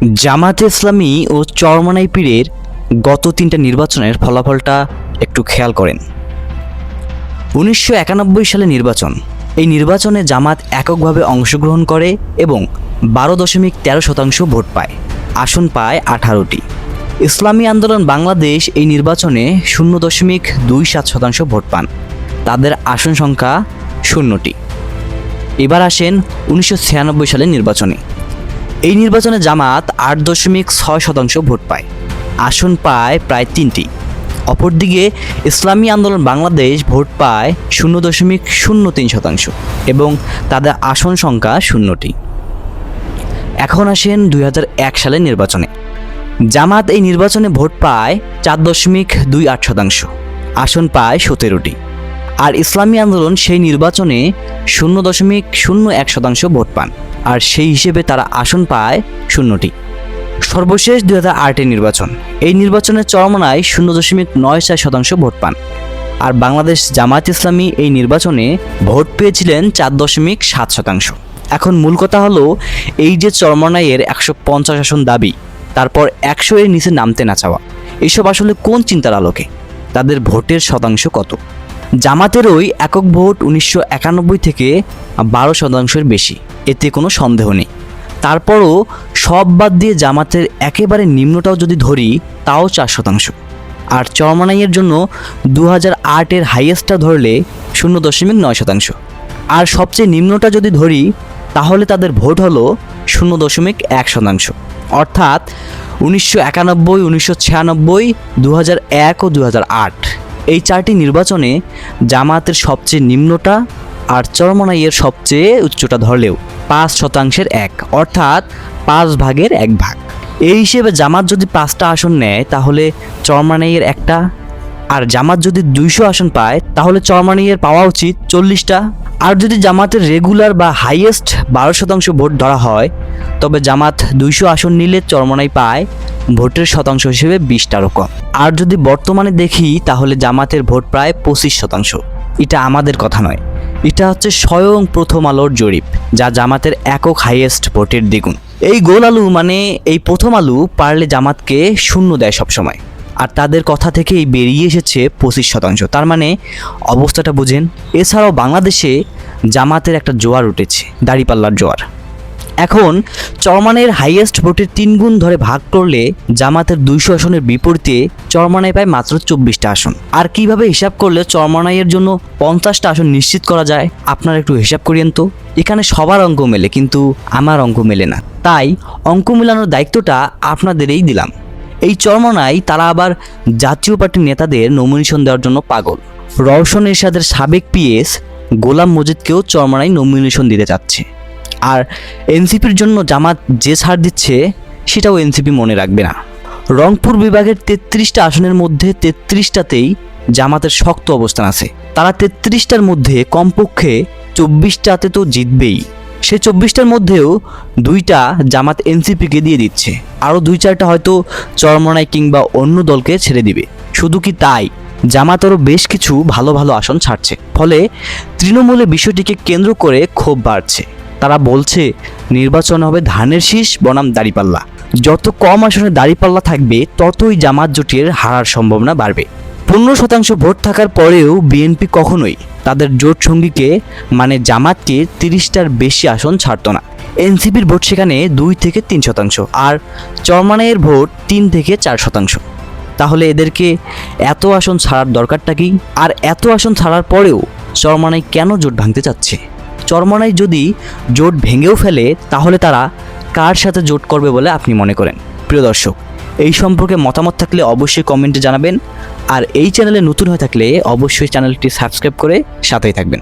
জামাতে ইসলামী ও চরমানাই পীরের গত তিনটা নির্বাচনের ফলাফলটা একটু খেয়াল করেন। উনিশশো একানব্বই সালে নির্বাচন। এই নির্বাচনে জামাত এককভাবে অংশগ্রহণ করে এবং বারো দশমিক তেরো শতাংশ ভোট পায়, আসন পায় আঠারোটি। ইসলামী আন্দোলন বাংলাদেশ এই নির্বাচনে শূন্য দশমিক দুই সাত শতাংশ ভোট পান, তাদের আসন সংখ্যা শূন্যটি। এবার আসেন উনিশশো সালের নির্বাচনে। এই নির্বাচনে জামাত আট দশমিক ছয় শতাংশ ভোট পায়। আসন পায় প্রায় তিনটি। অপরদিকে ইসলামী আন্দোলন বাংলাদেশ ভোট পায় শূন্য দশমিক শূন্য তিন শতাংশ এবং তাদের আসন সংখ্যা শূন্যটি। এখন আসেন দুই সালের নির্বাচনে। জামাত এই নির্বাচনে ভোট পায় চার দশমিক দুই আট শতাংশ, আসন পায় সতেরোটি। আর ইসলামী আন্দোলন সেই নির্বাচনে শূন্য দশমিক শূন্য এক শতাংশ ভোট পান। আর সেই হিসেবে তারা আসন পায় শূন্যটি। সর্বশেষ দুই হাজার আটের নির্বাচন। এই নির্বাচনে চরমনায় শূন্য দশমিক নয় চার শতাংশ ভোট পান। আর বাংলাদেশ জামায়াত ইসলামী এই নির্বাচনে ভোট পেয়েছিলেন চার দশমিক সাত শতাংশ। এখন মূল কথা হলো, এই যে চরমনাইয়ের একশো পঞ্চাশ আসন দাবি, তারপর একশো এর নিচে নামতে না চাওয়া, এসব আসলে কোন চিন্তার আলোকে? তাদের ভোটের শতাংশ কত? জামাতের ওই একক ভোট উনিশশো একানব্বই থেকে বারো শতাংশের বেশি। এতে কোনো সন্দেহ নেই। তারপরও সব বাদ দিয়ে জামাতের একেবারে নিম্নটাও যদি ধরি, তাও চার শতাংশ। আর চরমানাইয়ের জন্য দু হাজার আটের হাইয়েস্টটা ধরলে শূন্য দশমিক নয় শতাংশ। আর সবচেয়ে নিম্নটা যদি ধরি, তাহলে তাদের ভোট হলো শূন্য দশমিক এক শতাংশ। অর্থাৎ উনিশশো একানব্বই, উনিশশো ছিয়ানব্বই দু হাজার এক ও দু হাজার আট। এই চারটি নির্বাচনে জামাতের সবচেয়ে নিম্নটা আর চরমনাইয়ের সবচেয়ে উচ্চটা ধরলেও পাঁচ শতাংশের এক, অর্থাৎ পাঁচ ভাগের এক ভাগ। এই হিসেবে জামাত যদি পাঁচটা আসন নেয়, তাহলে চরমানাইয়ের একটা, আর জামাত যদি দুইশো আসন পায়, তাহলে চরমানাইয়ের পাওয়া উচিত চল্লিশটা। আর যদি জামাতের রেগুলার বা হাইয়েস্ট বারো শতাংশ ভোট ধরা হয়, তবে জামাত দুইশো আসন নিলে চরমনাই পায় ভোটের শতাংশ হিসেবে বিশটারও কম আর যদি বর্তমানে দেখি, তাহলে জামাতের ভোট প্রায় পঁচিশ শতাংশ। এটা আমাদের কথা নয়। এটা হচ্ছে স্বয়ং প্রথম আলোর জরিপ, যা জামাতের একক হাইয়েস্ট ভোটের দ্বিগুণ। এই গোল আলু মানে এই প্রথম আলু পারলে জামাতকে শূন্য দেয় সবসময়। আর তাদের কথা থেকেই বেরিয়ে এসেছে পঁচিশ শতাংশ। তার মানে অবস্থাটা বুঝেন, এছাড়াও বাংলাদেশে জামাতের একটা জোয়ার উঠেছে, দাড়িপাল্লার জোয়ার। এখন চরমানের হাইয়েস্ট ভোটের তিন গুণ ধরে ভাগ করলে জামাতের দুইশো আসনের বিপরীতে চরমানায় পায় মাত্র চব্বিশটা আসন। আর কীভাবে হিসাব করলে চরমানাইয়ের জন্য পঞ্চাশটা আসন নিশ্চিত করা যায়? আপনারা একটু হিসাব করিয়েন তো। এখানে সবার অঙ্ক মেলে, কিন্তু আমার অঙ্ক মেলে না। তাই অঙ্ক মেলানোর দায়িত্বটা আপনাদেরই দিলাম। এই চরমনায় তারা আবার জাতীয় পার্টির নেতাদের নমিনেশন দেওয়ার জন্য পাগল। রওশন এরশাদের সাবেক পিএস গোলাম মজিদকেও চরমনায় নমিনেশন দিতে চাচ্ছে। আর এনসিপির জন্য জামাত যে ছাড় দিচ্ছে, সেটাও এনসিপি মনে রাখবে না। রংপুর বিভাগের তেত্রিশটা আসনের মধ্যে তেত্রিশটাতেই জামাতের শক্ত অবস্থান আছে। তারা তেত্রিশটার মধ্যে কমপক্ষে চব্বিশটাতে তো জিতবেই। সে চব্বিশটার মধ্যেও দুইটা জামাত এনসিপিকে দিয়ে দিচ্ছে। আরও দুই চারটা হয়তো চরমনাই কিংবা অন্য দলকে ছেড়ে দিবে। শুধু কি তাই? জামাত আরও বেশ কিছু ভালো ভালো আসন ছাড়ছে। ফলে তৃণমূলে বিষয়টিকে কেন্দ্র করে ক্ষোভ বাড়ছে। তারা বলছে, নির্বাচন হবে ধানের শীষ, বনাম দাড়িপাল্লা। যত কম আসনে দাড়িপাল্লা থাকবে, ততই জামাত জোটের হারার সম্ভাবনা বাড়বে। পনেরো শতাংশ ভোট থাকার পরেও বিএনপি কখনোই তাদের জোট সঙ্গীকে মানে জামাতকে তিরিশটার বেশি আসন ছাড়তো না। এনসিপির ভোট সেখানে দুই থেকে তিন শতাংশ আর চরমানাইয়ের ভোট তিন থেকে চার শতাংশ। তাহলে এদেরকে এত আসন ছাড়ার দরকারটা কি? আর এত আসন ছাড়ার পরেও চরমানাই কেন জোট ভাঙতে চাচ্ছে? চরমানাই যদি জোট ভেঙেও ফেলে, তাহলে তারা কার সাথে জোট করবে বলে আপনি মনে করেন? প্রিয় দর্শক এই সম্পর্কে মতামত থাকলে অবশ্যই কমেন্টে জানাবেন। আর এই চ্যানেলে নতুন হয়ে থাকলে অবশ্যই চ্যানেলটি সাবস্ক্রাইব করে সাথেই থাকবেন।